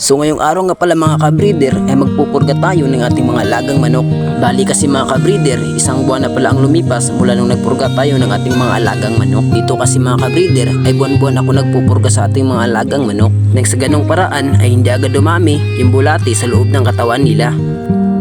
So ngayong araw nga pala mga kabreeder ay magpupurga tayo ng ating mga alagang manok. Bali kasi mga kabreeder, isang buwan na pala ang lumipas mula nung nagpurga tayo ng ating mga alagang manok. Dito kasi mga kabreeder ay buwan-buwan ako nagpupurga sa ating mga alagang manok. Nang sa ganong paraan ay hindi agad dumami yung bulati sa loob ng katawan nila.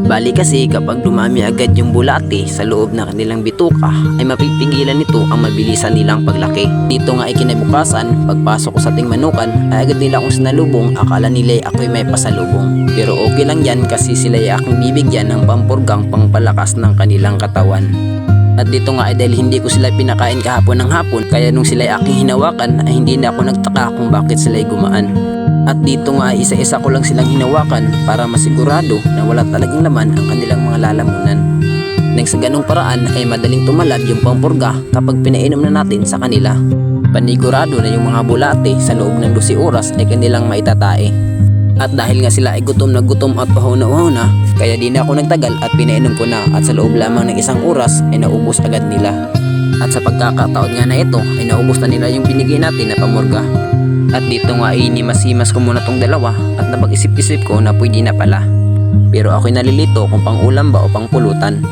Bali kasi kapag dumami agad yung bulati sa loob ng kanilang bituka ay mapipigilan nito ang mabilisan nilang paglaki. Dito nga ay pagpasok ko sa ating manukan ay agad nila akong sinalubong, akala nila ay ako'y may pasalubong. Pero okay lang yan kasi sila ay aking bibigyan ng pampurgang pangpalakas ng kanilang katawan. At dito nga ay dahil hindi ko sila pinakain kahapon ng hapon kaya nung sila ay aking hinawakan ay hindi na ako nagtaka kung bakit sila ay gumaan. At dito nga isa-isa ko lang silang hinawakan para masigurado na wala talagang laman ang kanilang mga lalamunan. Nang sa ganong paraan ay madaling tumalab yung pampurga kapag pinainom na natin sa kanila. Panigurado na yung mga bulate sa loob ng 12 oras ay kanilang maitatae. At dahil nga sila ay gutom na gutom at uhaw na uhaw na, kaya di na ako nagtagal at pinainom ko na at sa loob lamang ng isang oras ay naubos agad nila. At sa pagkakataon nga na ito ay naubos na nila yung binigay natin na pamurga. At dito nga ay inimas-himas ko muna tong dalawa at napag-isip-isip ko na pwede na pala. Pero ako'y nalilito kung pang ulam ba o pang pulutan.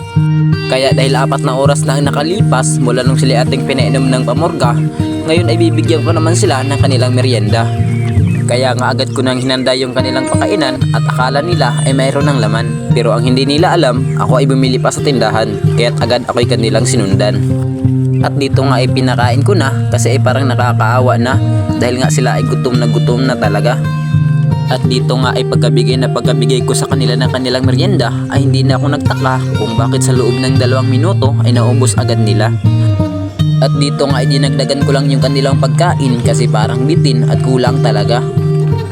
Kaya dahil apat na oras na ang nakalipas mula nung sila ating pinainom ng pamorga, ngayon ay bibigyan ko naman sila ng kanilang merienda. Kaya nga agad ko nang hinanda yung kanilang pakainan at akala nila ay mayroon ng laman. Pero ang hindi nila alam, ako ay bumili pa sa tindahan, kaya't agad ako'y kanilang sinundan. At dito nga ay pinakain ko na kasi ay parang nakakaawa na dahil nga sila ay gutom na gutom na talaga. At dito nga ay pagkabigay na pagkabigay ko sa kanila ng kanilang merienda ay hindi na ako nagtaka kung bakit sa loob ng dalawang minuto ay naubos agad nila. At dito nga ay dinagdagan ko lang yung kanilang pagkain kasi parang bitin at kulang talaga.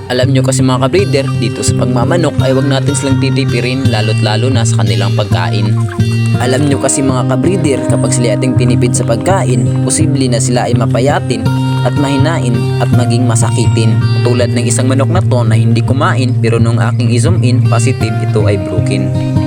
Alam nyo kasi mga kabreeder, dito sa pagmamanok ay wag natin silang titipirin lalo't lalo na sa kanilang pagkain. Alam nyo kasi mga kabreeder, kapag sila ating tinipid sa pagkain, posible na sila ay mapayatin at mahinain at maging masakitin. Tulad ng isang manok na to na hindi kumain pero nung aking i-zoom in, positive ito ay broken.